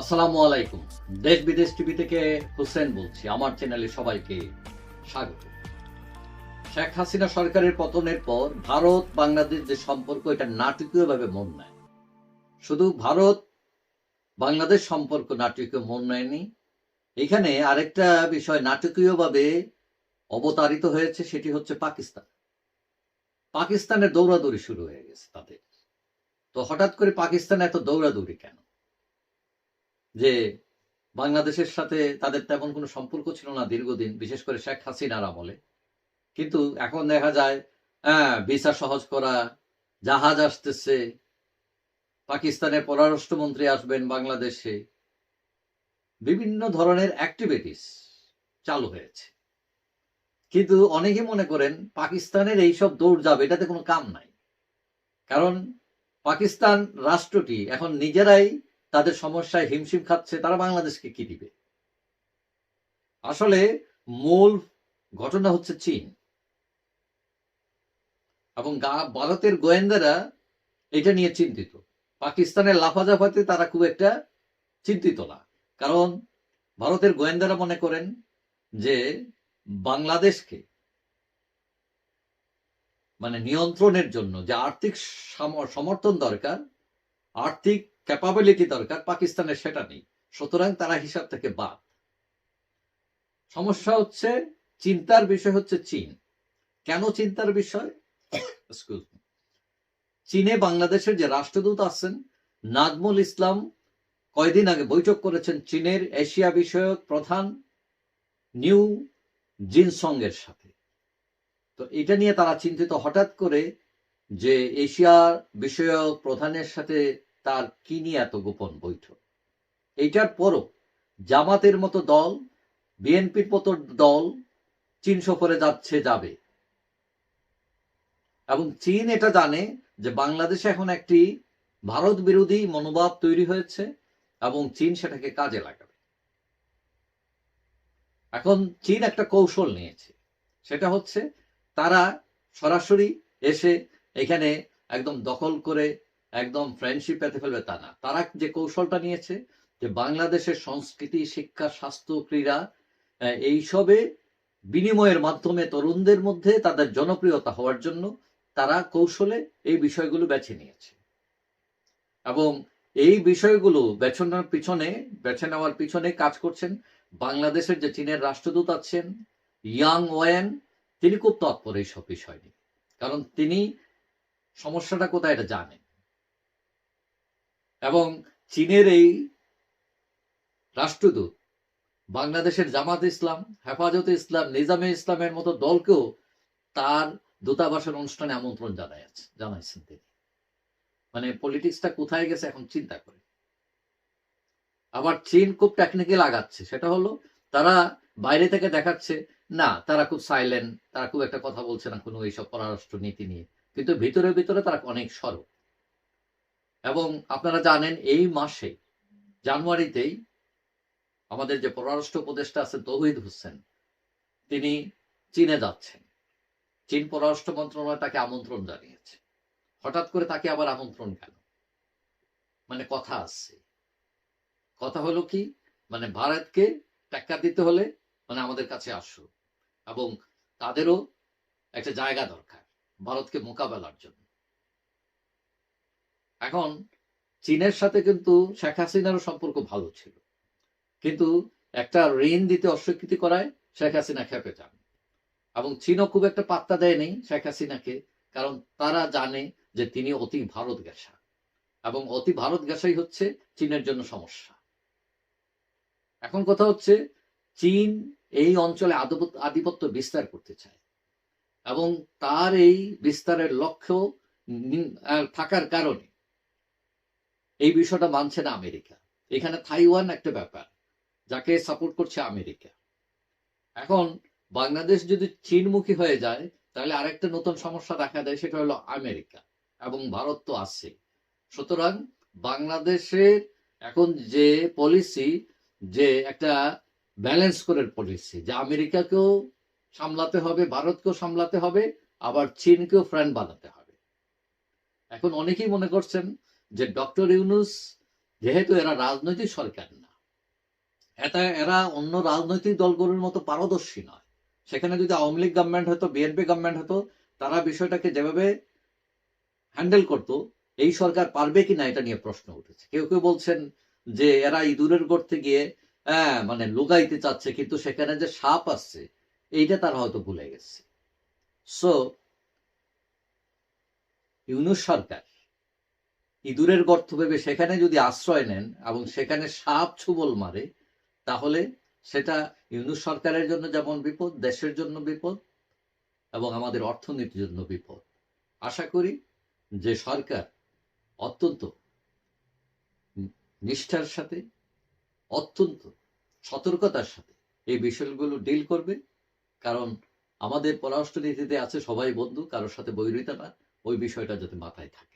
আসসালামু আলাইকুম। দেশ বিদেশ টিভি থেকে হোসেন বলছি। আমার চ্যানেলে সবাইকে স্বাগত। শেখ হাসিনা সরকারের পতনের পর ভারত, বাংলাদেশ যে সম্পর্ক, এটা নাটকীয়ভাবে মন নেয়। শুধু ভারত, বাংলাদেশ সম্পর্ক নাটকীয় মন নেয়নি। এখানে আরেকটা বিষয় নাটকীয়ভাবে অবতারিত হয়েছে, সেটি হচ্ছে পাকিস্তান। পাকিস্তানের দৌড়াদৌড়ি শুরু হয়ে গেছে তাদের। তো হঠাৎ করে পাকিস্তান এত দৌড়াদৌড়ি কেন? যে বাংলাদেশের সাথে তাদের তেমন কোনো সম্পর্ক ছিল না দীর্ঘদিন, বিশেষ করে শেখ হাসিনার আমলে কিন্তু এখন দেখা যায় হ্যাঁ ভিসা সহজ করা, জাহাজ আসতেছে, পাকিস্তানের পররাষ্ট্রমন্ত্রী আসবেন বাংলাদেশে, বিভিন্ন ধরনের অ্যাক্টিভিটিস চালু হয়েছে। কিন্তু অনেকে মনে করেন, পাকিস্তানের এইসব দৌড় যাবে এটাতে কোনো কাম নাই। কারণ পাকিস্তান রাষ্ট্রটি এখন নিজেরাই তাদের সমস্যায় হিমশিম খাচ্ছে, তারা বাংলাদেশকে কি দিবে? আসলে মূল ঘটনা হচ্ছে চীন। এবং ভারতের গোয়েন্দারা এটা নিয়ে চিন্তিত। পাকিস্তানের লাফাজাফাতে তারা খুব একটা চিন্তিত না। কারণ ভারতের গোয়েন্দারা মনে করেন যে বাংলাদেশকে মানে নিয়ন্ত্রণের জন্য যে আর্থিক সমর্থন দরকার, আর্থিক ক্যাপাবিলিটি দরকার, পাকিস্তানের সেটা নেই। সুতরাং তারা হিসাব থেকে বাদ। সমস্যা হচ্ছে, চিন্তার বিষয় হচ্ছে চীন। কেন চিন্তার বিষয়? চীনে বাংলাদেশের যে রাষ্ট্রদূত আছেন, নাজমুল ইসলাম কয়দিন আগে বৈঠক করেছেন চীনের এশিয়া বিষয়ক প্রধান নিউ জিনসংয়ের সাথে। তো এটা নিয়ে তারা চিন্তিত হঠাৎ করে যে এশিয়া বিষয়ক প্রধানের সাথে তার কি নিয়ে এত গোপন বৈঠক? এইটার পরও জামাতের মতো দল, বিএনপির মতো দল চীন সফরে যাচ্ছে, যাবে। এবং চীন এটা জানে যে বাংলাদেশে এখন একটি ভারত বিরোধী মনোভাব তৈরি হয়েছে এবং চীন সেটাকে কাজে লাগাবে। এখন চীন একটা কৌশল নিয়েছে। সেটা হচ্ছে তারা সরাসরি এসে এখানে একদম দখল করে একদম ফ্রেন্ডশিপ পেতে ফেলবে তা না। তারা যে কৌশলটা নিয়েছে যে বাংলাদেশের সংস্কৃতি, শিক্ষা, স্বাস্থ্য, ক্রীড়া এইসবে বিনিময়ের মাধ্যমে তরুণদের মধ্যে তাদের জনপ্রিয়তা হওয়ার জন্য তারা কৌশলে এই বিষয়গুলো বেছে নিয়েছে। এবং এই বিষয়গুলো বেছে নেওয়ার পিছনে, বেছে নেওয়ার পিছনে কাজ করছেন বাংলাদেশের যে চীনের রাষ্ট্রদূত আছেন ইয়াং ওয়েন তিনি খুব তৎপর এইসব বিষয় নিয়ে। কারণ তিনি সমস্যাটা কোথায় এটা জানেন। এবং চীনের এই রাষ্ট্রদূত, বাংলাদেশের জামাত ইসলাম, হেফাজতে ইসলাম, নিজামে ইসলামের মতো দলকেও তার দূতাবাসের অনুষ্ঠানে আমন্ত্রণ জানাইছে জানাইছেন তিনি। মানে পলিটিক্সটা কোথায় গেছে এখন চিন্তা করে। আবার চীন খুব টেকনিক্যাল আগাচ্ছে। সেটা হলো তারা বাইরে থেকে দেখাচ্ছে, না, তারা খুব সাইলেন্ট তারা খুব একটা কথা বলছে না কোনো এইসব পররাষ্ট্র নীতি নিয়ে। কিন্তু ভিতরে ভিতরে তারা অনেক সরব এবং আপনারা জানেন এই মাসে, জানুয়ারিতেই আমাদের যে পররাষ্ট্র উপদেষ্টা আছে তৌহিদ হোসেন, তিনি চীনে যাচ্ছেন। চীন পররাষ্ট্র মন্ত্রণালয় তাকে আমন্ত্রণ জানিয়েছে। হঠাৎ করে তাকে আবার আমন্ত্রণ কেন মানে কথা আসছে কথা হলো কি? মানে ভারতকে টেক্কা দিতে হলে মানে আমাদের কাছে আসো এবং তাদেরও একটা জায়গা দরকার, ভারতকে মোকাবেলার জন্য। এখন চীনের সাথে কিন্তু শেখ হাসিনারও সম্পর্ক ভালো ছিল। কিন্তু একটা ঋণ দিতে অস্বীকৃতি করায় শেখ হাসিনা খেপে যান। এবং চীনও খুব একটা পাত্তা দেয়নি শেখ হাসিনাকে, কারণ তারা জানে যে তিনি অতি ভারত গেসা। এবং অতি ভারত গেসাই হচ্ছে চীনের জন্য সমস্যা। এখন কথা হচ্ছে, চীন এই অঞ্চলে আধিপত্য- আধিপত্য বিস্তার করতে চায়। এবং তার এই বিস্তারের লক্ষ্য থাকার কারণে এই বিষয়টা মানছে না আমেরিকা। এখানে থাইওয়ান একটা ব্যাপার, যাকে সাপোর্ট করছে আমেরিকা। এখন বাংলাদেশ যদি চীনমুখী হয়ে যায়, তাহলে আরেকটা নতুন সমস্যা দেখা দেয়, সেটা হলো আমেরিকা এবং ভারত তো আছে। সুতরাং বাংলাদেশের এখন যে পলিসি যে একটা ব্যালেন্স করে পলিসি যে আমেরিকাকেও সামলাতে হবে, ভারতকেও সামলাতে হবে, আবার চীনকেও ফ্রেন্ড বানাতে হবে। এখন অনেকেই মনে করছেন যে ডক্টর ইউনুস যেহেতু এরা রাজনৈতিক সরকার না, এটা এরা অন্য রাজনৈতিক দলগুলোর মতো পারদর্শী নয়। সেখানে যদি আওয়ামী লীগ গভর্নমেন্ট হতো বিএনপি গভর্নমেন্ট হতো, তারা বিষয়টাকে যেভাবে হ্যান্ডেল করত, এই সরকার পারবে কি না এটা নিয়ে প্রশ্ন উঠেছে। কেউ কেউ বলছেন যে এরা ইঁদুরের গড়তে গিয়ে হ্যাঁ মানে লুকাইতে চাচ্ছে, কিন্তু সেখানে যে সাপ আসছে, এইটা তারা হয়তো ভুলে গেছে। সো ইউনুস সরকার ইঁদুরের গর্ত ভেবে সেখানে যদি আশ্রয় নেন এবং সেখানে সাপ ছুবল মারে, তাহলে সেটা ইউনুস সরকারের জন্য যেমন বিপদ, দেশের জন্য বিপদ এবং আমাদের অর্থনীতির জন্য বিপদ। আশা করি যে সরকার অত্যন্ত নিষ্ঠার সাথে, অত্যন্ত সতর্কতার সাথে এই বিষয়গুলো ডিল করবে। কারণ আমাদের পররাষ্ট্রনীতিতে আছে সবাই বন্ধু, কারোর সাথে বৈরিতা না, ওই বিষয়টা যাতে মাথায় থাকে।